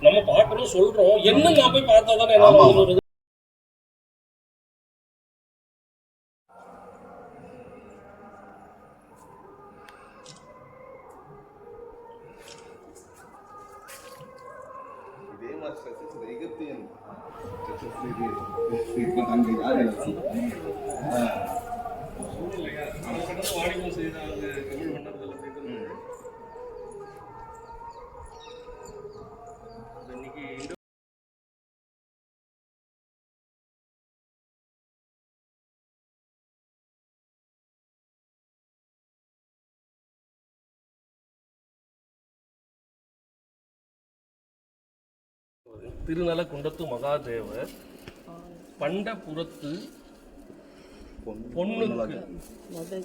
நம்ம பார்க்கறோம் சொல்றோம். என்ன நான் போய் பார்த்தா தானே திருநல குண்டத்து மகாதேவர் பண்டபுரத்து பொண்ணுக்கு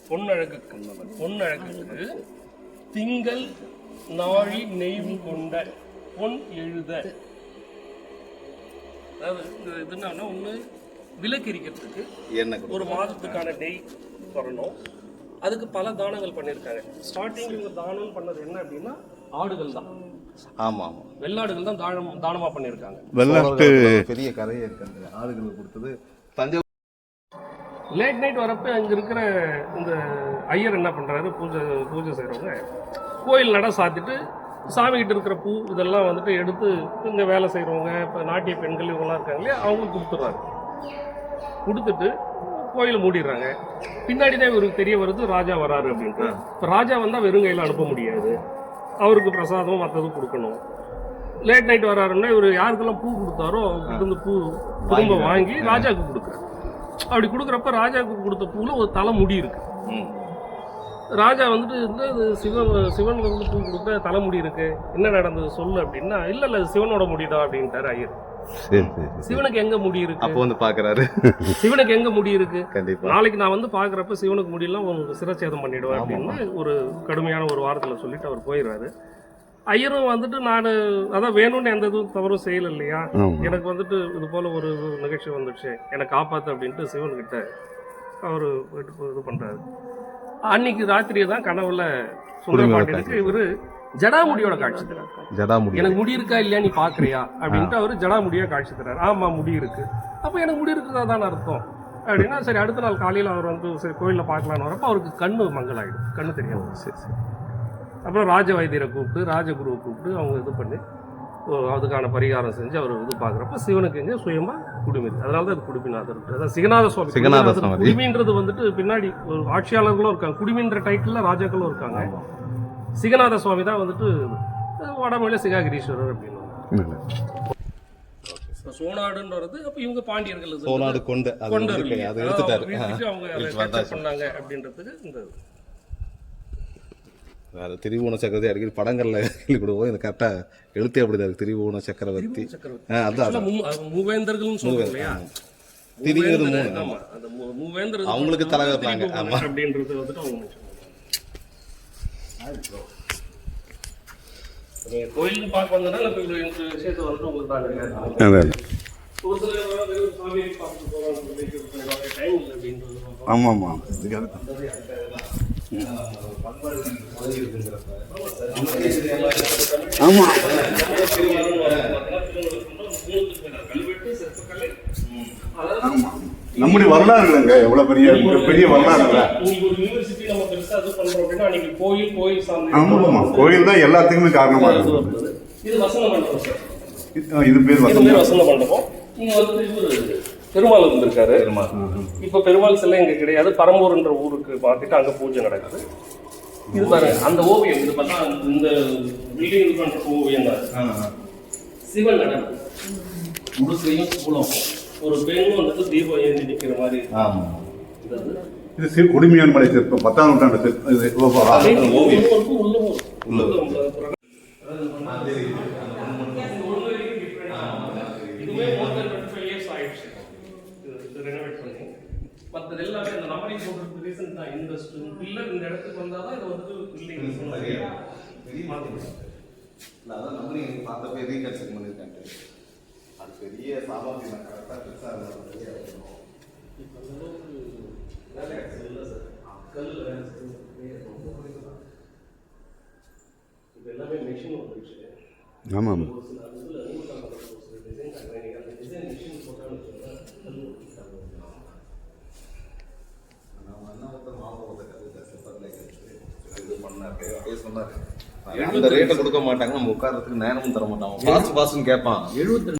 பொன்னழகுக்கு பொன்னழகுக்கு திங்கள் நாழி நெய்வு கொண்ட பொன் எழுத. அதாவது இந்த இது என்னன்னா ஒன்று விலக்கிரிக்கிறதுக்கு என்ன ஒரு மாதத்துக்கான நெய் வரணும். அதுக்கு பல தானங்கள் பண்ணியிருக்காங்க ஸ்டார்டிங் இவங்க தானம் பண்ணது என்ன அப்படின்னா ஆடுகள் தான் ஆமா ஆமா வெள்ளாடுகள் தான் தானம் தானமாக பண்ணியிருக்காங்க வெள்ளாட்டு பெரிய கதையே இருக்கு அந்த ஆடுகளுக்கு கொடுத்தது. தஞ்சாவூர் லேட் நைட் வரப்ப அங்கே இருக்கிற இந்த ஐயர் என்ன பண்ணுறாரு பூஜை பூஜை செய்கிறவங்க கோயில் நட சாத்திட்டு சாமிகிட்ட இருக்கிற பூ இதெல்லாம் வந்துட்டு எடுத்து இங்கே வேலை செய்கிறவங்க இப்போ நாட்டிய பெண்கள் இவங்கெல்லாம் இருக்காங்க இல்லையா? அவங்களுக்கு கொடுத்துட்றாரு. கொடுத்துட்டு கோயிலை மூடிடுறாங்க. பின்னாடி தான் இவருக்கு தெரிய வருது ராஜா வராரு அப்படின்ட்டு இப்போ ராஜா வந்தால் வெறும் கையில் அனுப்ப முடியாது. அவருக்கு பிரசாதம் மற்றதும் கொடுக்கணும். லேட் நைட் வராருன்னா இவர் யாருக்கெல்லாம் பூ கொடுத்தாரோ இருந்து பூ திரும்ப வாங்கி ராஜாவுக்கு கொடுக்குறாரு. அப்படி கொடுக்குறப்ப ராஜாவுக்கு கொடுத்த பூவில் ஒரு தலை முடி இருக்கு. ராஜா வந்துட்டு இந்த சிவன் சிவன் வந்து பூ கொடுத்த தலைமுடி இருக்கு. என்ன நடந்தது சொல்லு அப்படின்னா இல்ல இல்ல சிவனோட முடிதான் அப்படின்ட்டாரு ஐயர். சிவனுக்கு எங்க முடி இருக்கு? அப்போ வந்து பாக்குறாரு. சிவனுக்கு எங்க முடி இருக்கு? கண்டிப்பா. நாளைக்கு நான் வந்து பாக்குறப்ப சிவனுக்கு முடியெல்லாம் உங்களுக்கு சிரச்சேதம் பண்ணிடுவேன் அப்படின்னு ஒரு கடுமையான ஒரு வாரத்துல சொல்லிட்டு அவர் போயிடுறாரு. ஐயரும் வந்துட்டு நான் அதான் வேணும்னு எந்த இதுவும் தவறும் செய்யல இல்லையா. எனக்கு வந்துட்டு இது போல ஒரு நிகழ்ச்சி வந்துடுச்சு. என்னை காப்பாத்து அப்படின்ட்டு சிவன் கிட்ட அவர் இது பண்றாரு. அன்னைக்கு ராத்திரியே தான் கனவுல சுந்தரபாண்டியனுக்கு இவரு ஜடாமுடியோட காட்சி தராரு. எனக்கு முடி இருக்கா இல்லையா நீ பாக்குறியா? அப்படின்ட்டு அவரு ஜடாமுடியா காட்சி தராரு. ஆமா முடி இருக்கு. அப்ப எனக்கு முடி இருக்குதா தான் அர்த்தம். அப்படின்னா சரி அடுத்த நாள் காலையில அவர் வந்து சரி கோயில்ல பார்க்கலான்னு வரப்ப அவருக்கு கண்ணு மங்கலாயிடும். கண்ணு தெரியாது. சரி சரி. அப்புறம் ராஜ வைத்தியரை கூப்பிட்டு ராஜகுருவை கூப்பிட்டு அவங்க இது பண்ணி அதுக்கான பரிகாரம் செஞ்சு அவர் இது பார்க்குறப்ப சிவனுக்கு எங்க சுயமா குடுமி அதனால தான் அது குடுமிநாதர் அதாவது சிகநாத சுவாமி. சிகநாத சுவாமி. குடுமின்றது வந்துட்டு பின்னாடி ஒரு ஆட்சியாளர்களும் இருக்காங்க. குடுமின்ற டைட்டில் ராஜாக்களும் இருக்காங்க. சிகநாத சுவாமி தான் வந்துட்டு வடமொழியில சிகாகிரீஸ்வரர் அப்படின்னு. சோனாடுன்றது அப்போ இவங்க பாண்டியர்கள். சோனாடு கொண்டு. அது கொண்டு அவங்க. பண்ணாங்க அப்படின்றதுக்கு இந்த வேற திரிபுவன சக்கரவர்த்தி அடிக்கடி படங்கள்ல கேள்விப்படுவோம் இந்த கரெக்டா எழுத்தே அப்படிதான் இருக்கு. திரிபுவன சக்கரவர்த்தி. ஆ, அதான் ஆக்சுவலா மூ- அது மூவேந்தர்கள்னு சொல்றோம் இல்லையா? திரிங்கிறது மூவேந்தர், மூணு ஆமா. அந்த மூ- மூவேந்தர் அவங்களுக்கு தலைவர் திரிபுவனர் ஆமா. அப்படின்றது வந்துட்டு அவங்க mention பண்ணுவாங்க. நீங்க கோயிலுக்கு பார்க்க வந்ததுனால இப்ப இவ்வளவு இந்த விஷயத்தை வந்துட்டு உங்களுக்கு தான் தெரியாது. அதான் ஒரு சில பேர் வெறும் சாமியை பார்த்துட்டு போறாங்க, சொல்லிட்டு போயிடுவாங்க. time இல்லை அப்படின்றது. ஆமாம் ஆமாம். சிற்பக்கலை, ஆமாம் நம்முடைய வரலாறுலங்க எவ்வளோ பெரிய பெரிய பண்றோம் அப்படின்னா அன்னைக்கு கோயில் தான் எல்லாத்துக்குமே காரணமாக இருக்குது இது வசந்த மண்டபம் சார். இது- இது பேர் வசந்த மண்டபம். பெருமாள் வந்திருக்காரு. இப்ப பெருமாள் சிலை இங்க கிடையாது. பரம்பூர்ன்ற ஊருக்கு மாத்திட்டு அங்க பூஜை நடக்குது. இது பாருங்க அந்த ஓவியம் இது பார்த்தா இந்த பில்டிங் பண்ற ஓவியம் தான். சிவன் நடனம் முழுசையும் சூளம் ஒரு பெண் வந்துட்டு தீபம் ஏந்தி நிக்கிற மாதிரி ஆமா. இது அது. இது சி குடிமியான் மலை சிற்பம் பத்தாம் நூற்றாண்டு சிற்பம் இது ஓ, ஆ. அதே உள்ளும் இருக்கும், உள்ளும் இருக்கும். உள்ளும் இருக்கும். இதுவே more than 25 years ஆயிடுச்சு. இது- இது renovate பண்ணி. மத்தது எல்லாமே இந்த numbering போடுறதுக்கு reason தான். இந்த st- pillar இந்த இடத்துக்கு வந்தாதான் இது வந்துட்டு building மாத்தணும். இல்ல, அதான் நம்மளும் இங்க பார்த்தப்ப ரீகன்ஸ்ட்ரக்ட் பண்ணிருக்காங்க அது பெரிய சாமர்த்தியம் கரெக்டா பெருசா இருந்தா இப்ப அந்த அளவுக்கு வேலை ஆக்சல் இல்ல அது பெரிய வேலை செய்யறது ரொம்ப குறைவு தான். இப்ப எல்லாமே மிஷின் வந்துருச்சு. ஆமாம் அந்த ரேட்டை கொடுக்க மாட்டாங்க. நம்ம உட்கார்றதுக்கு நேரமும் தர மாட்டாங்க. பாஸ் பாஸ்ன்னு கேட்பான். எழுபத்தி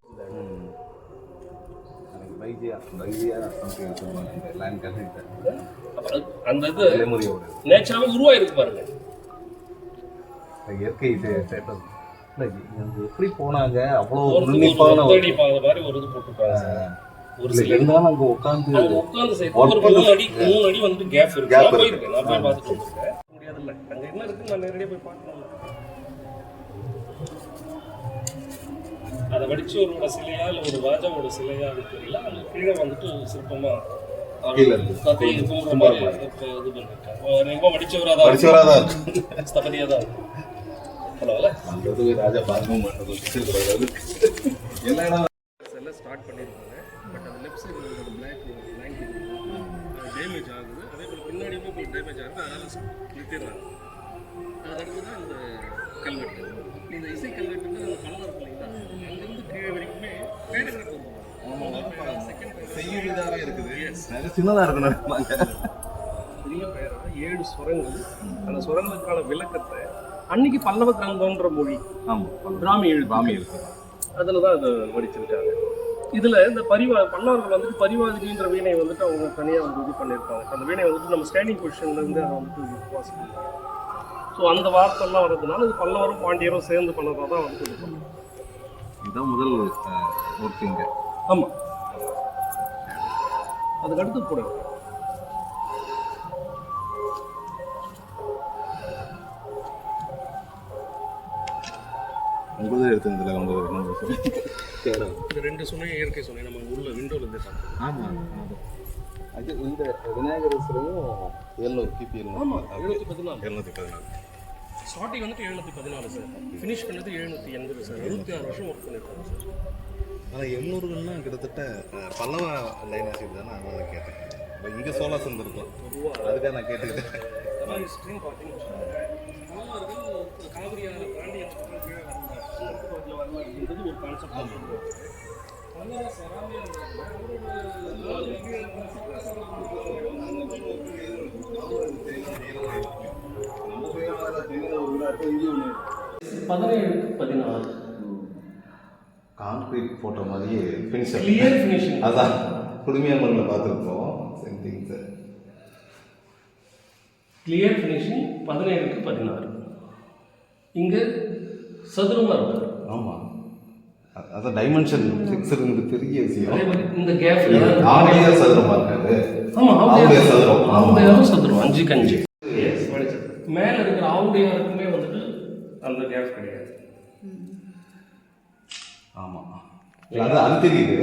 அந்த இது நேச்சுரலாக உருவாயிருக்கு பாருங்க. இயற்கை எப்படி போனாங்க? அவ்வளோ ஒரு உன்னிப்பான மாதிரி இது போட்டுருக்காங்க. ஒரு சில இருந்தாலும் அங்கே உட்காந்து ஒரு மூணு அடி மூணு அடி வந்து கேப் இருக்கு. நான் இருக்கு. போயிருக்கேன் நான் போய் பார்த்துட்டு வந்திருக்கேன். முடியாதுல்ல. அங்க என்ன இருக்கு நான் நேரடியாக போய் பார்க்கணும். அதை வடிச்சு ஒரு சிலையா இல்ல ஒரு ராஜாவோட சிலையா அது தெரியல. அது கீழே வந்துட்டு சிற்பமா அவர் கீழே இருக்கு. கதை கும்புற மாதிரி இப்ப இது பண்ணிருக்காங்க. ரொம்ப வடிச்சவரா தான் படிச்சவராக தான் இருக்கு. ஸ்தபதியா தான் இருக்கு. பரவாயில்ல. அந்த இது ராஜா பார்க்கவும் எல்லா ஸ்டார்ட் பண்ணியிருக்காங்க. பட் அது லெஃப்ட் சைடு ஒரு பிளாக் டேமேஜ் ஆகுது. அதே போல் பின்னாடியுமே உங்களுக்கு டேமேஜ் ஆகுது. அதனால் நிறுத்திடுறாங்க. அதுக்கடுத்து தான் இந்த கல்வெட்டு. இந்த இசை கல்வெட்டுன்னு அந்த பழம் இருக்கு இல்லைங்களா அங்கேருந்து கீழே வரைக்குமே பேடகிராஃப் செய்யும் இதாகவே இருக்குது. நிறைய சின்னதாக இருக்கு நினைப்பாங்க பெரிய பெயரா ஏழு சுரங்கள். அந்த சுரங்களுக்கான விளக்கத்தை அன்னைக்கு பல்லவ கிரந்தம்ன்ற மொழி ஆமாம் பிராமி எழுத்து பாமி இருக்கு அதில் தான் அதை வடிச்சிருக்காங்க. இதில் இந்த பரிவா பல்லவர்கள் வந்துட்டு பரிவாதிகின்ற வீணை வந்துட்டு அவங்க தனியாக வந்து இது பண்ணியிருப்பாங்க. அந்த வீணை வந்துட்டு நம்ம ஸ்டாண்டிங் பொசிஷன்லேருந்து அதை வந்துட்டு வாசிப்பாங்க ஸோ அந்த வார்த்தைலாம் வர்றதுனால இது பல்லவரும் பாண்டியரும் சேர்ந்து பண்ணதாக தான் வந்து இது பண்ணுவோம் இதுதான் முதல் ஒர்க்கிங்க ஆமாம் அதுக்கு அடுத்து கூட உங்களது எடுத்ததில்ல உங்களது இன்னொரு இந்த ரெண்டு சுனையும் இயற்கை சுனை நம்ம உள்ள விண்டோவில் இருந்து பார்த்தோம் ஆமாம் அது இந்த விநாயகர் சிலையும் எழுநூறு கிபி ஆமாம் எழுநூற்றி பதினாலு. எழுநூற்றி பதினாலு. ஸ்டார்டிங் வந்துட்டு எழுநூற்றி பதினாலு சார் ஃபினிஷ் பண்ணது எழுநூற்றி எண்பது சார் இருபத்தி ஆறு வருஷம் ஒர்க் பண்ணியிருக்காங்க சார் ஆனால் எண்ணூறுகள்னா கிட்டத்தட்ட பல்லவ லைன் லைனாசிப் தானே அதனால கேட்டேன். இப்போ இங்கே சோலாஸ் இருந்திருக்கும் அதுக்காக நான் கேட்டுக்கிட்டேன். அதெல்லாம் பதினேழுக்கு பதினாறு கான்கிரீட் போட்ட மாதிரியே ஃபினிஷர் கிளியர் ஃபினிஷிங் அதான். குடுமையாமலில் பார்த்துருப்போம். Same thing sir clear finishing பதினேழுக்கு பதினாறு. இங்கே சதுரமாக இருப்பார் ஆமாம் அதான் டைமென்ஷன் ஃபிக்ஸருங்கிறது பெரிய விஷயம். இந்த கேப் ஆடியா சதுரமா இருக்காது. ஆமா ஆவுடையார் ஆவுடையார் சதுரம். ஆவுடையாரும் சதுரம் அஞ்சு. கஞ்சு மேல இருக்கிற ஆவுடையாருக்குமே வந்துட்டு அந்த கேப் கிடையாது. ஆமாம் அது அது தெரியுது.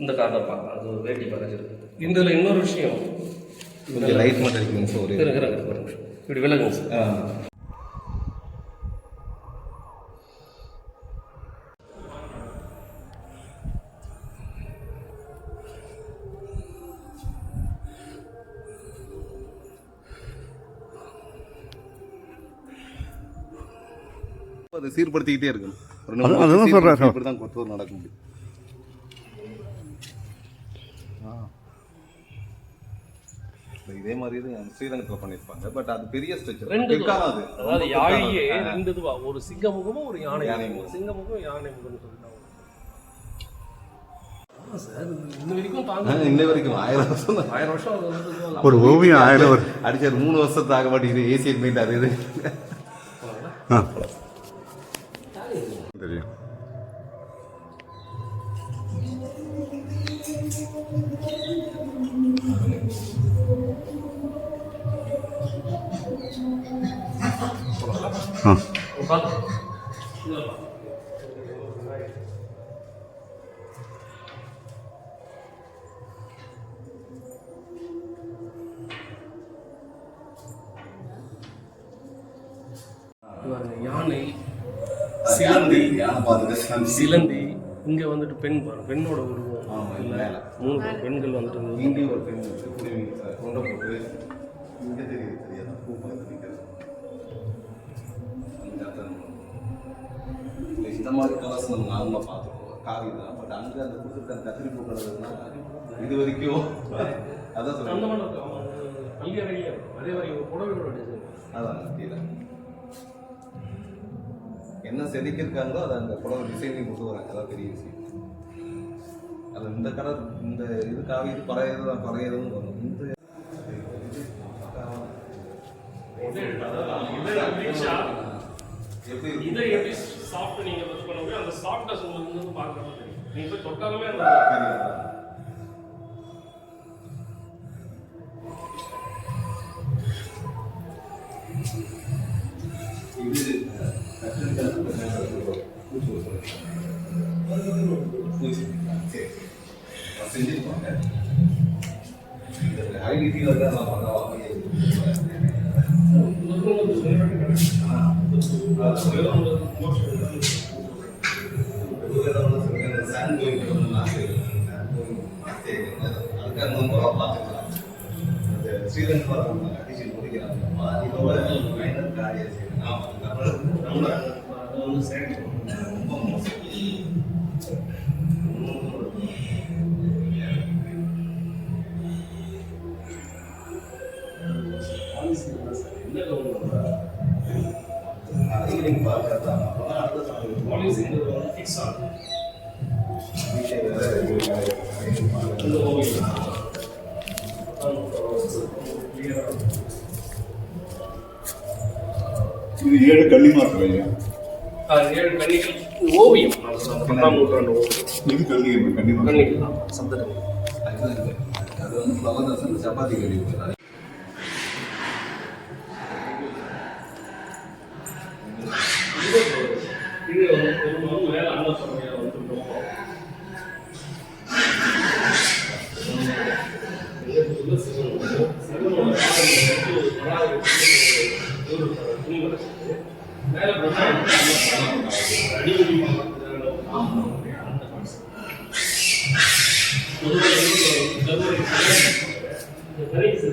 இந்த கார்டை பார்க்கலாம் அது வேட்டி பறஞ்சிருக்கு இதுல இன்னொரு விஷயம். கொஞ்சம் லைட் மட்டும் இருக்குங்க சார் ஒரு இருங்க, ஒரு நிமிஷம். இப்படி விலகுங்க சார். அதை சீர்படுத்திக்கிட்டே இருக்கணும். அதான் சார். இப்படி தான் கொத்தூர் நடக்க முடியும். இதே மாதிரி இது ஸ்ரீரங்கத்தில் பண்ணியிருப்பாங்க. பட் அது பெரிய ஸ்ட்ரக்சர் ரெண்டு அது அதாவது யாழியே ரெண்டு இதுவா? ஒரு சிங்க முகமும் ஒரு யானை யானை முகமும். முகம். சிங்க முகம் யானை முகம் சொல்லிட்டாங்க தான். ஒரு ஓவியம் ஆயிரம் ஒரு அடிச்ச ஒரு மூணு வருஷத்துக்கு ஆக மாட்டேங்குது. ஏசியன் பெயிண்ட் அது இது யானை சிலந்தி. சிலந்தி. இங்க வந்துட்டு பெண் பாருங்க பெண்ணோட உருவம். இல்ல. மூணு பேர் பெண்கள் வந்துட்டு இங்க ஒரு பெண் கொண்டை போட்டு. இங்கே தெரியுது தெரியாதா. பூ பார்த்து நிற்கிறது கலர்ஸ் நம்ம நார்மலாக பார்த்துருக்கோம் காவி தான். பட் அங்கே அந்த கொடுத்துருக்க அந்த கத்திரி பூ கலர்னா இது வரைக்கும் அதான் அதான் கீழே என்ன செதுக்கியிருக்காங்களோ அதை அந்த புடவை டிசைனிங் கொண்டு வராங்க. அதான் பெரிய விஷயம். அது இந்த கலர் இந்த இது காவி இது பழையது தான் பழையதுன்னு வரும். இந்த எப்படி பண்ணவே அந்த சாஃப்ட்னஸ் உங்களுக்கு வந்து பார்க்கறது தெரியும் நீங்க போய் தொட்டாலுமே அந்த இது அஹ், கத்திரிக்காய் பூச்சி பூச்சி ஸ்ரீலங்கா அடிச்சு முடிக்கிறாங்க இதோட மைனர் காரியம் செய்யணும் ஆமாம் சேர்ந்து இது ஏழு கன்னிமார்கள் ஐயா. ஏழு கன்னிகள் ஓவியம். பத்தாம் நூற்றாண்டு ஓவியம். இது கன்னிகை கன்னிமார்கள் கன்னிகள் இது. அது வந்து சப்பாத்தி கறி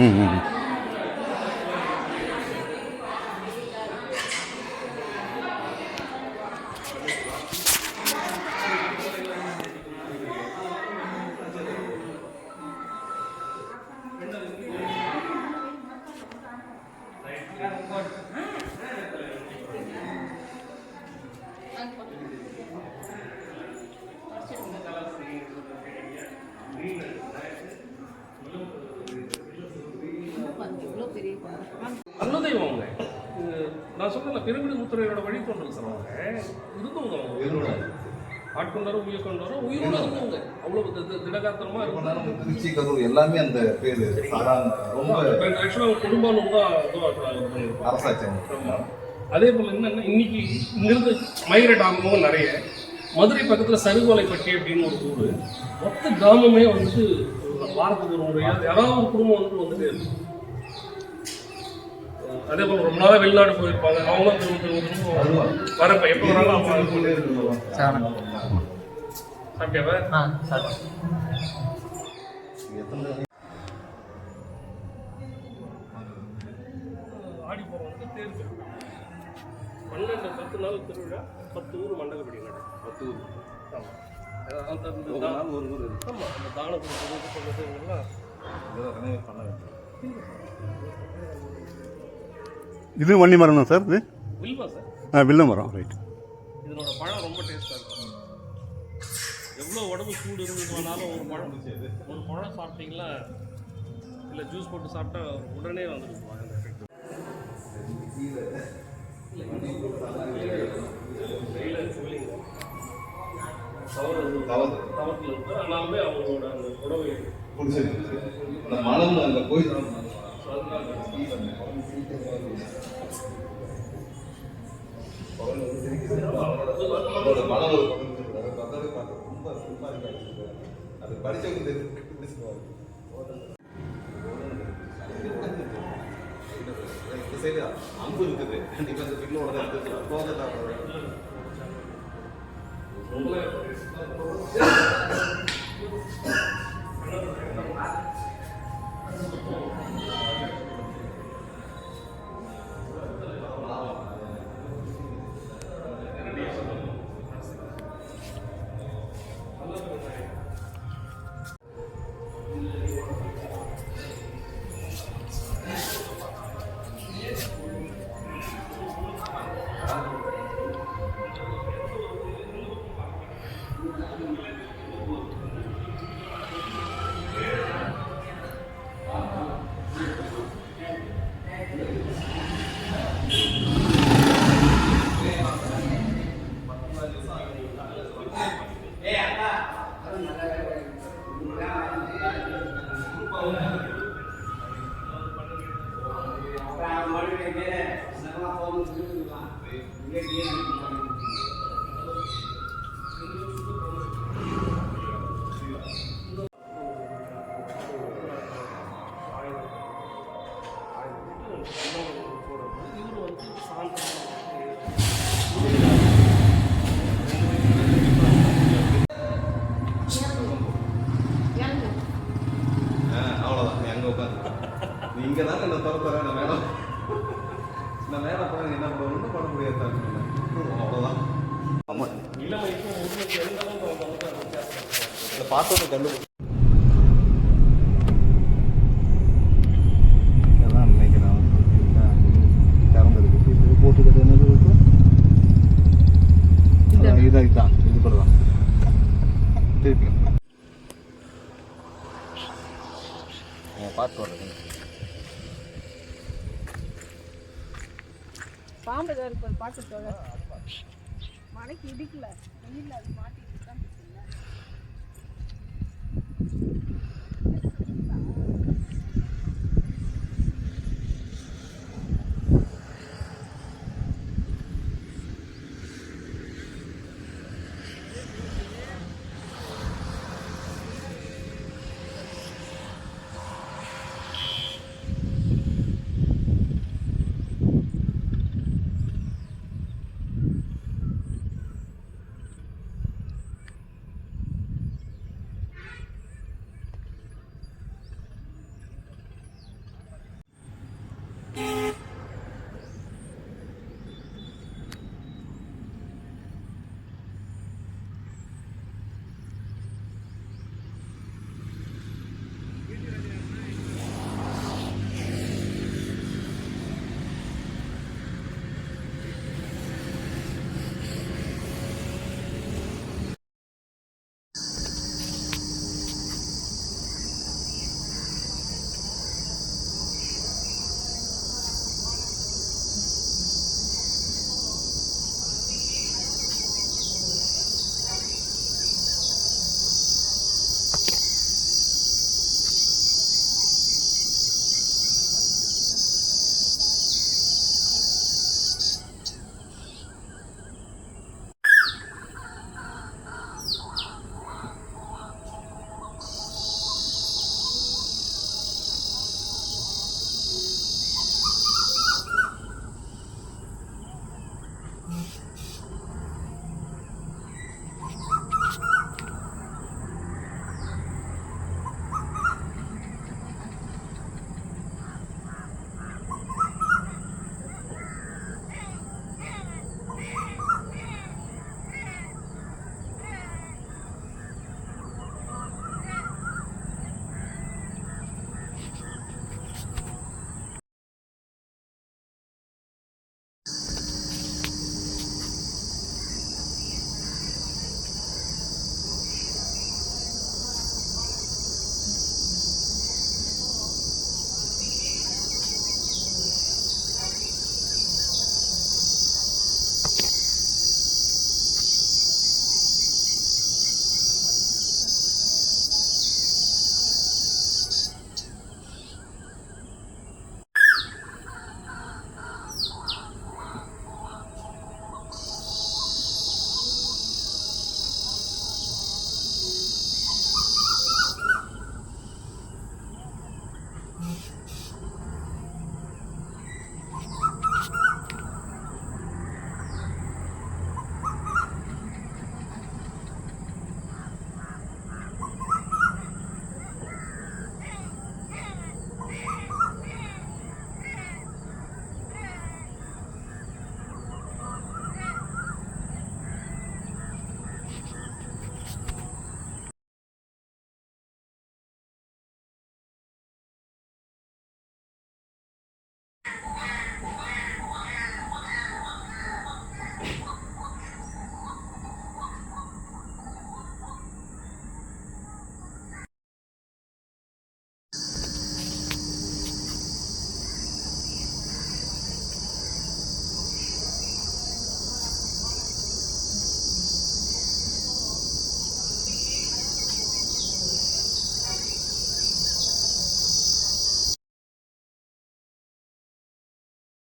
嗯嗯嗯。இருக்கும் திருச்சி கரூர் எல்லாமே அந்த பேரு. ரொம்ப ஆக்சுவலாக குடும்பம் தான். அதே போல் என்னன்னா இன்னைக்கு இங்கிருந்து மைக்ரேட் ஆகும்போது நிறைய மதுரை பக்கத்தில் சருகோலைப்பட்டி அப்படின்னு ஒரு ஊர் மொத்த கிராமமே வந்துட்டு வாரத்துக்கு ஒரு முறையா யாராவது ஒரு குடும்பம் வந்துட்டு வந்துட்டே இருக்கும் அதே போல் ரொம்ப நாளாக வெளிநாடு போயிருப்பாங்க அவங்களும் திரும்ப திரும்ப திரும்ப வரப்ப எப்போ வராலும் அவங்க பத்து நாள் திருவிழா பத்து ஊர் மண்டலப்படி பத்து ஊர். ஆமாம் ஒரு ஊர். ஆமாம் அந்த தான கொடுக்குறது இது வன்னி மரம் தான் சார் இது? வில்வா சார். ஆ வில்ல மரம் ரைட் இதனோட பழம் ரொம்ப டேஸ்ட்டாக எவ்வளோ உடம்பு சூடு இருந்ததுனாலும் ஒரு பழம். ஒரு பழம் சாப்பிட்டீங்களா? இல்லை ஜூஸ் போட்டு சாப்பிட்டா உடனே வந்துடும் அந்த எஃபெக்ட் தவத்தில் இருக்கு அதனாலுமே அவங்களோட அந்த உணவு பிடிச்சிருக்கு அந்த மனம் அங்கே போய் தான் மனம் ஒரு அது படிச்சவங்க தெரிஞ்சு திருப்பி பார்த்து வர்றது பாம்பு ஏதாவது இருப்பது பார்த்துட்டு வாங்க. இடிக்கல வெயில் அது மாட்டி